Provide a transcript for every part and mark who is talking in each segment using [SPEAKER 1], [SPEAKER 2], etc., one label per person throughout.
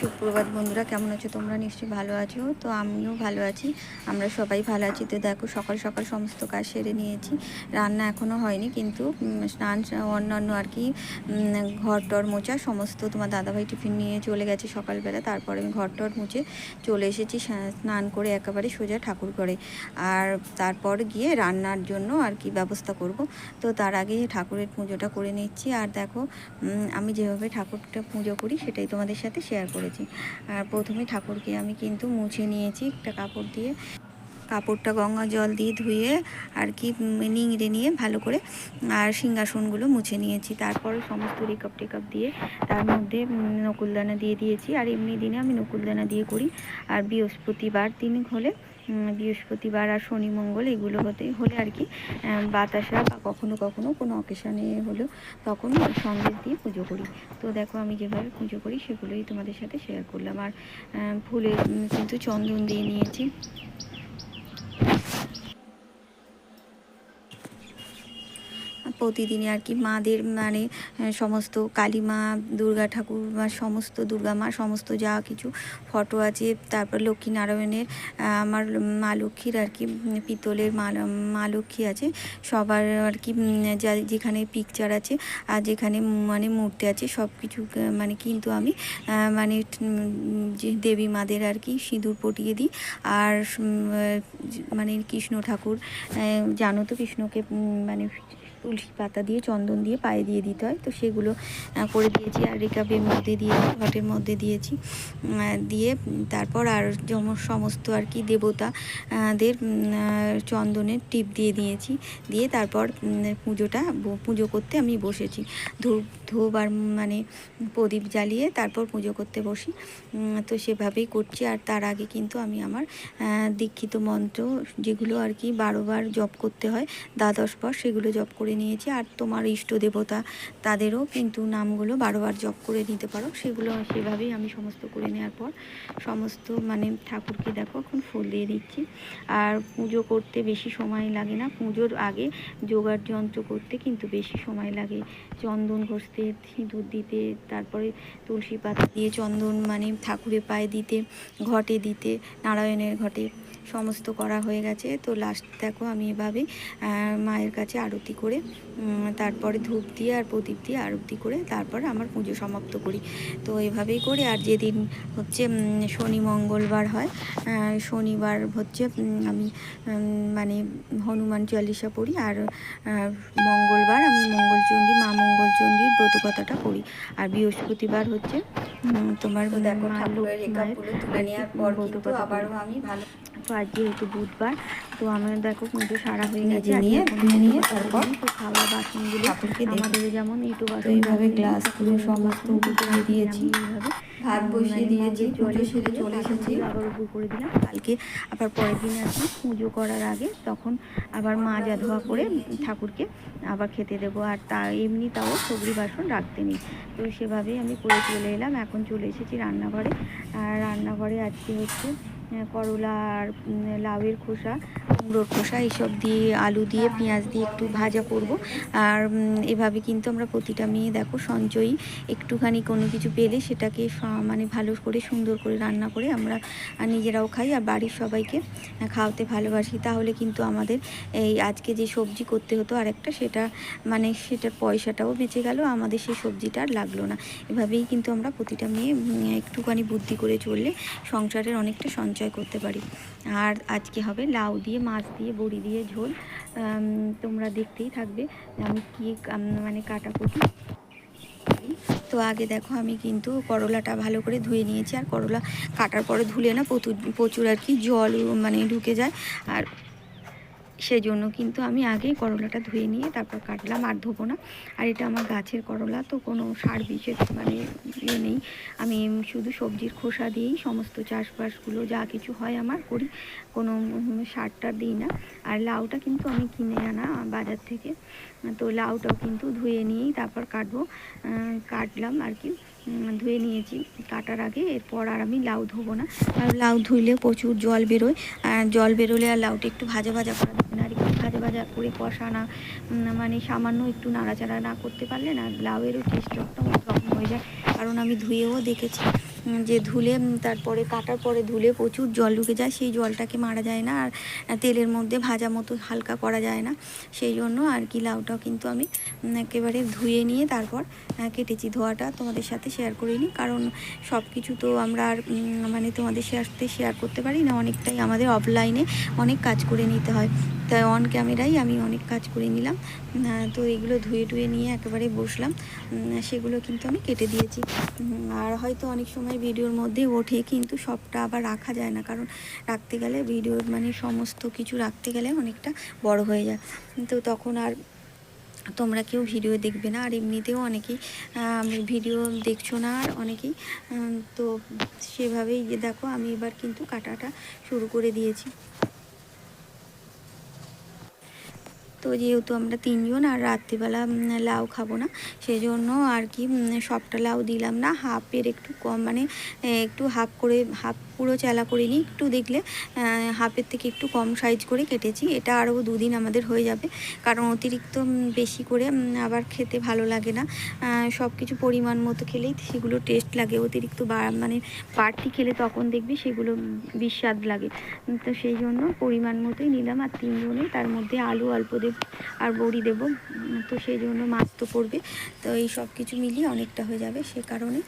[SPEAKER 1] সুপ্রভাত বন্ধুরা, কেমন আছো তোমরা? নিশ্চয়ই ভালো আছো। তো আমিও ভালো আছি। আমরা সবাই ভালো আছি। তো দেখো, সকাল সকাল সমস্ত কাজ সেরে নিয়েছি। রান্না এখনও হয়নি, কিন্তু স্নান অন্যান্য আর কি ঘর টর মোচা সমস্ত তোমার দাদাভাই টিফিন নিয়ে চলে গেছে সকালবেলা। তারপরে আমি ঘর টর মুছে চলে এসেছি স্নান করে একেবারে সোজা ঠাকুর ঘরে। আর তারপর গিয়ে রান্নার জন্য আর কি ব্যবস্থা করব। তো তার আগে ঠাকুরের পুজোটা করে নিচ্ছি। আর দেখো আমি যেভাবে ঠাকুরটা পুজো করি, সেটাই তোমাদের সাথে শেয়ার করেছি। আর প্রথমে ঠাকুরকে আমি কিন্তু মুছে নিয়েছি একটা কাপড় দিয়ে। কাপড়টা গঙ্গা জল দিয়ে ধুয়ে আর কি নিংড়ে নিয়ে ভালো করে, আর সিংহাসনগুলো মুছে নিয়েছি। তারপরে সমস্ত রেকআপ টেকআপ দিয়ে তার মধ্যে নকুলদানা দিয়ে দিয়েছি। আর এমনি দিনে আমি নকুলদানা দিয়ে করি। আর বৃহস্পতিবার দিন হলে বৃহস্পতিবার আর শনি মঙ্গল এগুলো হতে, হলে আর কি বাতাসা বা কখনো কখনো কোনো অকেশানে হলেও তখন সন্দেশ দিয়ে পুজো করি। তো দেখো আমি যেভাবে পুজো করি সেগুলোই তোমাদের সাথে শেয়ার করলাম। আর ফুলে কিন্তু চন্দন দিয়ে নিয়েছি। প্রতিদিনই আর কি মাদের মানে সমস্ত কালী মা, দুর্গা ঠাকুর বা সমস্ত দুর্গা মা, সমস্ত যা কিছু ফটো আছে। তারপর লক্ষ্মী নারায়ণের আমার মা লক্ষ্মীর আর কি পিতলের মা মা লক্ষ্মী আছে। সবার আর কি যা যেখানে পিকচার আছে আর যেখানে মানে মূর্তি আছে সব কিছু মানে কিন্তু আমি মানে যে দেবী মাদের আর কি সিঁদুর পটিয়ে দিই। আর মানে কৃষ্ণ ঠাকুর জানো তো কৃষ্ণকে মানে তুলসী পাতা দিয়ে চন্দন দিয়ে পায়ে দিয়ে দিতে হয়। তো সেগুলো করে দিয়েছি। আর রেকাবের মধ্যে দিয়েছি ঘটের মধ্যে দিয়েছি। দিয়ে তারপর আর যেমন সমস্ত আর কি দেবতা আহ, দের চন্দনের টিপ দিয়ে দিয়েছি। দিয়ে তারপর পুজোটা পুজো করতে আমি বসেছি। ধূপ ধূপ আর মানে প্রদীপ জ্বালিয়ে তারপর পুজো করতে বসি। তো সেভাবেই করছি। আর তার আগে কিন্তু আমি আমার দীক্ষিত মন্ত্র যেগুলো আর কি বারোবার জপ করতে হয় দ্বাদশ পর সেগুলো জপ করে নিয়েছি আর তোমার ইষ্ট দেবতা তাদেরও কিন্তু নামগুলো বারোবার জপ করে নিতে পারো। সেগুলো সেভাবেই আমি সমস্ত করে নেওয়ার পর সমস্ত মানে ঠাকুরকে দেখো এখন ফুল দিয়ে দিচ্ছি। আর পুজো করতে বেশি সময় লাগে না। পুজোর আগে যোগার যন্ত্র করতে কিন্তু বেশি সময় লাগে। চন্দন ঘষতে সিঁদুর দিতে, তারপরে তুলসী পাতা দিয়ে চন্দন মানে ঠাকুরের পায়ে দিতে, ঘটে দিতে, নারায়ণের ঘটে। সমস্ত করা হয়ে গেছে। তো লাস্ট দেখো আমি এভাবে মায়ের কাছে আরতি করে তারপরে ধূপ দিয়ে আর প্রদীপ দিয়ে আরতি করে তারপর আমার পুজো সমাপ্ত করি। তো এভাবেই করি আর যেদিন হচ্ছে শনি মঙ্গলবার হয় শনিবার হচ্ছে আমি মানে হনুমান চালিসা পড়ি আর মঙ্গলবার আমি মঙ্গলচণ্ডী মা মঙ্গলচণ্ডীর ব্রত কথাটা পড়ি। আর বৃহস্পতিবার হচ্ছে তোমার
[SPEAKER 2] দেখো ঠাকুরের রেখাগুলো তুলে নেওয়ার পর কিন্তু আবারও আমি ভালো
[SPEAKER 1] তো আজ যেহেতু বুধবার। তো আমার দেখো কিন্তু সারা হয়ে গেছে।
[SPEAKER 2] নিয়ে, নিয়ে তারপর
[SPEAKER 1] খাওয়া বাসনগুলো। আমাদের যেমন
[SPEAKER 2] তো
[SPEAKER 1] বাসন
[SPEAKER 2] এইভাবে
[SPEAKER 1] থাকে,
[SPEAKER 2] গ্লাসগুলো সমস্ত
[SPEAKER 1] বাসন
[SPEAKER 2] দিয়েছি।
[SPEAKER 1] এইভাবে,
[SPEAKER 2] ভাত বসিয়ে দিয়েছি পুজো সেরে চলে এসেছি
[SPEAKER 1] আবার উপর করে দিলাম। কালকে আবার পরের দিন আসি পুজো করার আগে তখন আবার মাজা ধোয়া করে ঠাকুরকে আবার খেতে দেবো। আর তা এমনি তাও সবজি বাসন রাখতে নেই। তো সেভাবেই আমি করে চলে এলাম। এখন চলে এসেছি রান্নাঘরে। আর রান্নাঘরে আজকে হচ্ছে করলা আর লাউয়ের খোসা, কুমড়োর খোসা এইসব দিয়ে, আলু দিয়ে, পেঁয়াজ দিয়ে একটু ভাজা করব। আর এভাবে কিন্তু আমরা প্রতিটা মেয়ে দেখো সঞ্চয়ী একটুখানি কোনো কিছু পেলে সেটাকে মানে ভালো করে সুন্দর করে রান্না করে আমরা নিজেরাও খাই আর বাড়ির সবাইকে খাওয়াতে ভালোবাসি। তাহলে কিন্তু আমাদের এই আজকে যে সবজি করতে হতো আরেকটা, সেটা মানে সেটার পয়সাটাও বেঁচে গেল, আমাদের সেই সবজিটা আর লাগল না। এভাবেই কিন্তু আমরা প্রতিটা মেয়ে একটুখানি বুদ্ধি করে চললে সংসারের অনেকটা সঞ্চয় করতে পারি। আর আজকে হবে লাউ দিয়ে, মাছ দিয়ে, বড়ি দিয়ে ঝোল। তোমরা দেখতেই থাকবে আমি কী মানে কাটাকুটি। তো আগে দেখো আমি কিন্তু করলাটা ভালো করে ধুয়ে নিয়েছি। আর করলা কাটার পরে ধুলে না প্রচুর প্রচুর আর কি জল মানে ঢুকে যায়। আর সেই জন্য কিন্তু আমি আগেই করলাটা ধুয়ে নিয়ে তারপর কাটলাম আর ধোবো না। আর এটা আমার গাছের করলা তো কোনো সার বিশেষ মানে ইয়ে নেই। আমি শুধু সবজির খোসা দিয়েই সমস্ত চাষবাসগুলো যা কিছু হয় আমার করি কোনো উম, সার টার দিই না। আর লাউটা কিন্তু আমি কিনে আনা বাজার থেকে তো লাউটাও কিন্তু ধুয়ে নিয়েই তারপর কাটবো। কাটলাম আর কি। ধুয়ে নিয়েছি কাটার আগে, এরপর আর আমি লাউ ধোবো না। আর লাউ ধুইলে প্রচুর জল বেরোয়। আর জল বেরোলে আর লাউটা একটু ভাজা ভাজা করা যাবে না আর একটু ভাজা ভাজা করে কষা না মানে সামান্য একটু নাড়াচাড়া না করতে পারলে না, লাউয়েরও টেস্ট একটা রকম হয়ে যায়। কারণ আমি ধুয়েও দেখেছি। যে ধুলে তারপরে কাটার পরে ধুলে প্রচুর জল ঢুকে যায়, সেই জলটাকে মারা যায় না, আর তেলের মধ্যে ভাজা মতো হালকা করা যায় না। সেই জন্য আর কি লাউটাও কিন্তু আমি একেবারে ধুয়ে নিয়ে তারপর কেটেছি। ধোয়াটা তোমাদের সাথে শেয়ার করিনি কারণ সব কিছু তো আমরা আর মানে তোমাদের সাথে শেয়ার করতে পারি না, অনেকটাই আমাদের অফলাইনে অনেক কাজ করে নিতে হয়। তাই অন ক্যামেরাই আমি অনেক কাজ করে নিলাম। তো এগুলো ধুয়ে টুয়ে নিয়ে একেবারে বসলাম। সেগুলো কিন্তু আমি কেটে দিয়েছি। আর হয়তো অনেক সময় ভিডিওর মধ্যে ওঠে, কিন্তু সবটা আবার রাখা যায় না। কারণ রাখতে গেলে ভিডিওর মানে সমস্ত কিছু রাখতে গেলে অনেকটা বড় হয়ে যায়। তো তখন আর তোমরা কেউ ভিডিও দেখবে না। আর এমনিতেও অনেকেই ভিডিও দেখছ না আর অনেকেই। তো সেভাবেই দেখো, আমি এবার কিন্তু কাটাটা শুরু করে দিয়েছি। তো যেহেতু আমরা তিনজন আর রাত্রিবেলা লাউ খাব না সেই জন্য আর কি সবটা লাউ দিলাম না, হাফের একটু কম মানে একটু হাফ করে, হাফ পুরো চেলা করে নিই একটু দেখলে হাফের থেকে একটু কম সাইজ করে কেটেছি। এটা আরও দুদিন আমাদের হয়ে যাবে, কারণ অতিরিক্ত বেশি করে আবার খেতে ভালো লাগে না। সব কিছু পরিমাণ মতো খেলেই সেগুলো টেস্ট লাগে, অতিরিক্ত বা- মানে বাড়তি খেলে তখন দেখবি সেগুলো বিস্বাদ লাগে। তো সেই জন্য পরিমাণ মতোই নিলাম, আর তিনজনে তার মধ্যে আলু, অল্প দেব, আর বড়ি দেবো তো সেই জন্য মাছ তো পড়বে। তো এই সব কিছু মিলিয়ে অনেকটা হয়ে যাবে, সে কারণে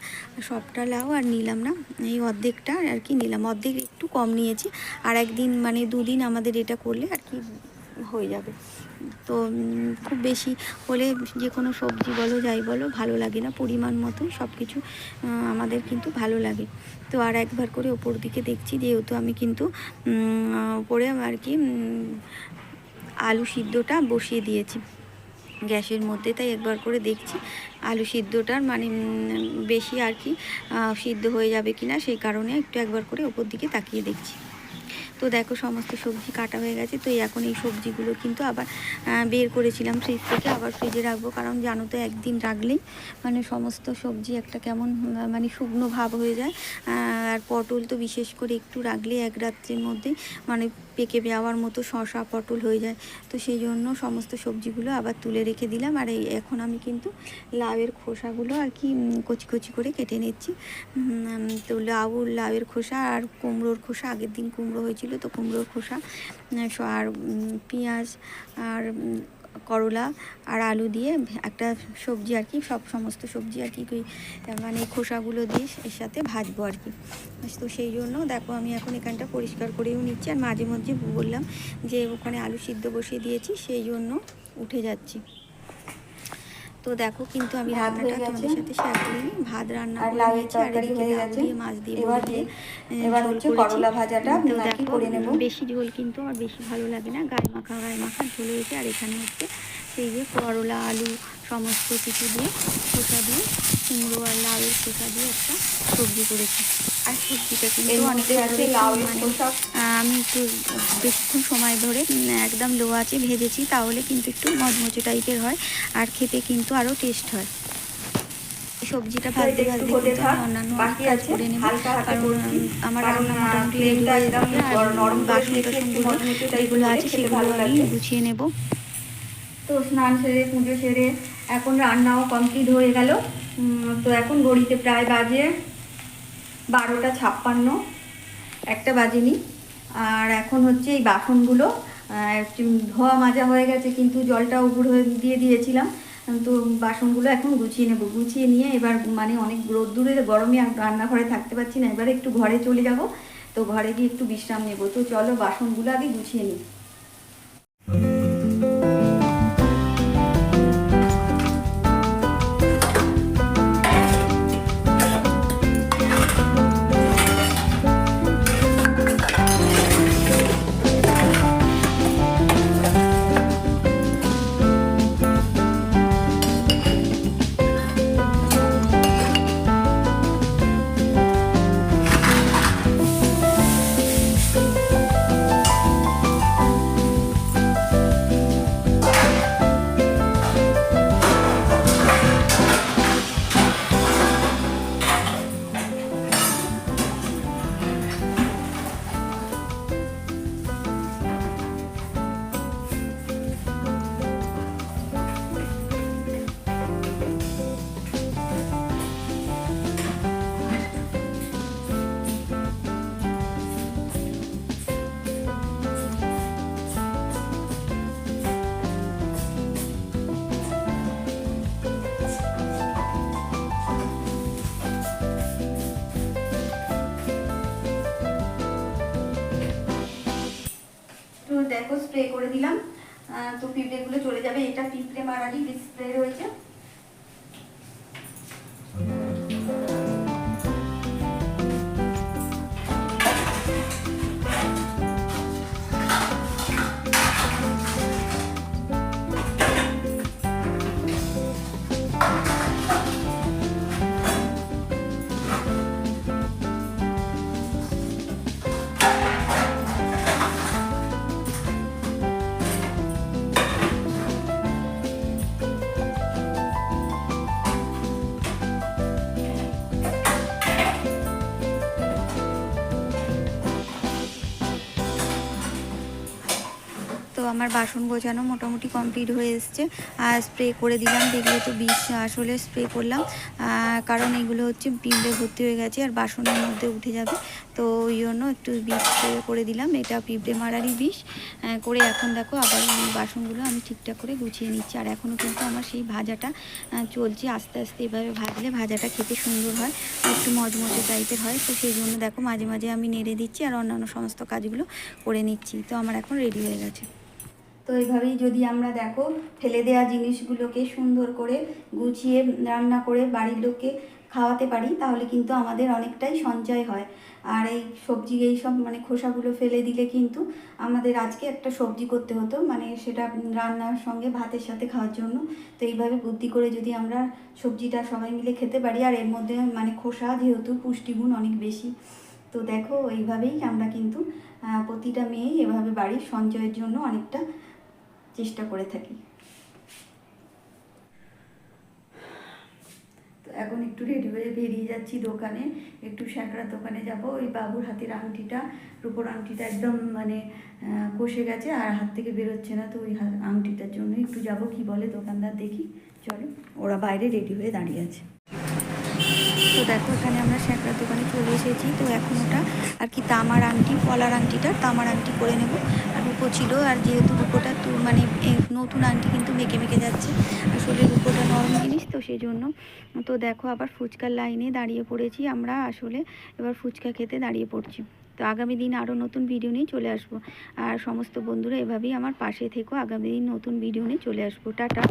[SPEAKER 1] সবটা লাউ আর নিলাম না, এই অর্ধেকটা আর কি নিলাম। অর্ধেক একটু কম নিয়েছি। আর একদিন মানে দুদিন আমাদের এটা করলে আর কি হয়ে যাবে। তো খুব বেশি হলে যে কোনো সবজি বলো, যাই বলো, ভালো লাগে না। পরিমাণ মতোই সব কিছু আমাদের কিন্তু ভালো লাগে। তো আর একবার করে ওপর দিকে দেখছি, যেহেতু আমি কিন্তু ওপরে আর কি আলু সিদ্ধটা বসিয়ে দিয়েছি। গ্যাসের মধ্যে, তাই একবার করে দেখছি। আলু সিদ্ধটার মানে বেশি আর কি সিদ্ধ হয়ে যাবে কিনা সেই কারণে একটু একবার করে ওপর দিকে তাকিয়ে দেখছি। তো দেখো সমস্ত সবজি কাটা হয়ে গেছে, তো এখন এই সবজিগুলো কিন্তু আবার বের করেছিলাম ফ্রিজ থেকে, আবার ফ্রিজে রাখব। কারণ জানো তো, একদিন রাখলেই মানে সমস্ত সবজি একটা কেমন মানে শুকনো ভাব হয়ে যায়। আর পটল তো বিশেষ করে একটু রাখলে এক রাত্রির মধ্যে মানে পেকে যাওয়ার মতো শশা পটল হয়ে যায়। তো সেই জন্য সমস্ত সবজিগুলো আবার তুলে রেখে দিলাম। আর এখন আমি কিন্তু লাউয়ের খোসাগুলো আর কি কচি কচি করে কেটে নিচ্ছি। তো লাউ, লাউয়ের খোসা আর কুমড়োর খোসা, আগের দিন কুমড়ো হয়েছিল তো কুমড়োর খোসা আর পেঁয়াজ আর করলা আর আলু দিয়ে একটা সবজি আর কি, সব সমস্ত সবজি আর কি মানে খোসাগুলো দিয়ে এর সাথে ভাজবো আর কি। তো সেই জন্য দেখো আমি এখন এখানটা পরিষ্কার করেও নিচ্ছি আর মাঝে মধ্যে বললাম যে ওখানে আলু সিদ্ধ বসিয়ে দিয়েছি, সেই জন্য উঠে যাচ্ছি। তো দেখো কিন্তু আমি রান্নাটা তোমাদের সাথে শেয়ার করিনি ভাত রান্না করে নিয়েছি আর এদিকে লাউ দিয়ে মাছ দিয়ে
[SPEAKER 2] এবার
[SPEAKER 1] দিয়ে
[SPEAKER 2] এবার হচ্ছে করলা ভাজাটা নাকি করে নেব।
[SPEAKER 1] বেশি ঝোল কিন্তু আমার বেশি ভালো লাগে না। গায়ে মাখা গায়ে মাখা ঝোল হয়েছে। আর এখানে হচ্ছে সেই যে করলা আলু সমস্ত কিছু দিয়ে খোসা দিয়ে কুমড়ো আর লাউয়ের খোসা দিয়ে একটা সবজি করেছি। আর সবজিটা কিন্তু অনেকটা মানে আমি একটু বেশিক্ষণ সময় ধরে একদম লো আছে ভেজেছি তাহলে কিন্তু একটু মচমচে টাইপের হয় আর খেতে কিন্তু আরও টেস্ট হয়। সবজিটা ভাজতে ভাজতে কিন্তু আমি অন্যান্য
[SPEAKER 2] বাকি
[SPEAKER 1] কাজ করে নেব। কারণ আমার রান্না মোটামুটি রেডি হয়ে যাবে আর বাসন টাসনগুলো যেগুলো আছে সেগুলো
[SPEAKER 2] ভালো
[SPEAKER 1] আমি গুছিয়ে নেব।
[SPEAKER 2] তো স্নান সেরে পুজো সেরে এখন রান্নাও কমপ্লিট হয়ে গেল। তো এখন ঘড়িতে প্রায় বাজে বারোটা ছাপ্পান্ন, একটা বাজেনি। আর এখন হচ্ছে এই বাসনগুলো ধোয়া মাজা হয়ে গেছে, কিন্তু জলটা উপর হয়ে দিয়ে দিয়েছিলাম। তো বাসনগুলো এখন গুছিয়ে নেব। গুছিয়ে নিয়ে এবার মানে অনেক রোদ্দুরে গরমে রান্নাঘরে থাকতে পারছি না। এবার একটু ঘরে চলে যাব। তো ঘরে গিয়ে একটু বিশ্রাম নেব। তো চলো বাসনগুলো আগে গুছিয়ে নিই।
[SPEAKER 1] দেখো স্প্রে করে দিলাম। তো পিঁপড়েগুলো চলে যাবে। এটা পিঁপড়ে মারালি ডিসপ্লে রয়েছে। আমার বাসন গোছানো মোটামুটি কমপ্লিট হয়ে এসছে। আর স্প্রে করে দিলাম, দেখলে তো বিষ আসলে স্প্রে করলাম। কারণ এগুলো হচ্ছে পিঁপড়ে ভর্তি হয়ে গেছে আর বাসনের মধ্যে উঠে যাবে। তো ওই জন্য একটু বিষ স্প্রে করে দিলাম। এটা পিঁপড়ে মারারই বিষ করে এখন দেখো আবার বাসনগুলো আমি ঠিকঠাক করে গুছিয়ে নিচ্ছি। আর এখনও কিন্তু আমার সেই ভাজাটা চলছে আস্তে আস্তে এভাবে ভাজলে ভাজাটা খেতে সুন্দর হয়, একটু মজমজে টাইপের হয়। তো সেই জন্য দেখো মাঝে মাঝে আমি নেড়ে দিচ্ছি আর অন্যান্য সমস্ত কাজগুলো করে নিচ্ছি। তো আমার এখন রেডি হয়ে গেছে। তো এইভাবেই যদি আমরা দেখো ফেলে দেওয়া জিনিসগুলোকে সুন্দর করে গুছিয়ে রান্না করে বাড়ির লোককে খাওয়াতে পারি, তাহলে কিন্তু আমাদের অনেকটাই সঞ্চয় হয়। আর এই সবজি, এই সব মানে খোসাগুলো ফেলে দিলে কিন্তু আমাদের আজকে একটা সবজি করতে হতো মানে সেটা রান্নার সঙ্গে ভাতের সাথে খাওয়ার জন্য। তো এইভাবে বুদ্ধি করে যদি আমরা সবজিটা সবাই মিলে খেতে পারি, আর এর মধ্যে মানে খোসা যেহেতু পুষ্টিগুণ অনেক বেশি, তো দেখো এইভাবেই আমরা কিন্তু প্রতিটা মেয়েই এভাবে বাড়ির সঞ্চয়ের জন্য অনেকটা চেষ্টা করে থাকি। তো এখন একটু রেডি হয়ে বেরিয়ে যাচ্ছি দোকানে। একটু স্যাঁকড়ার দোকানে যাব। ওই বাবুর হাতের আংটিটা, রূপোর আংটিটা একদম মানে কষে গেছে আর হাত থেকে বেরোচ্ছে না। তো ওই আংটিটার জন্য একটু যাব। কি বলে দোকানদার দেখি। চলো, ওরা বাইরে রেডি হয়ে দাঁড়িয়ে আছে। তো দেখো, এখানে আমরা স্যাঁকড়ার দোকানে চলে এসেছি। তো এখন ওটা আর কি তামার আংটি পলার আংটিটা তামার আংটি করে নেব। রূপো ছিল আর যেহেতু রুপোটা তো মানে নতুন আংটি কিন্তু মেকে মেকে যাচ্ছে। আসলে রুপোটা নরম জিনিস, তো সেই জন্য তো দেখো আবার ফুচকার লাইনে দাঁড়িয়ে পড়েছি আমরা আসলে। এবার ফুচকা খেতে দাঁড়িয়ে পড়ছি। তো আগামী দিন আরও নতুন ভিডিও নিয়ে চলে আসব। আর সমস্ত বন্ধুরা এভাবেই আমার পাশে থেকো। আগামী দিন নতুন ভিডিও নিয়ে চলে আসব। টাটা।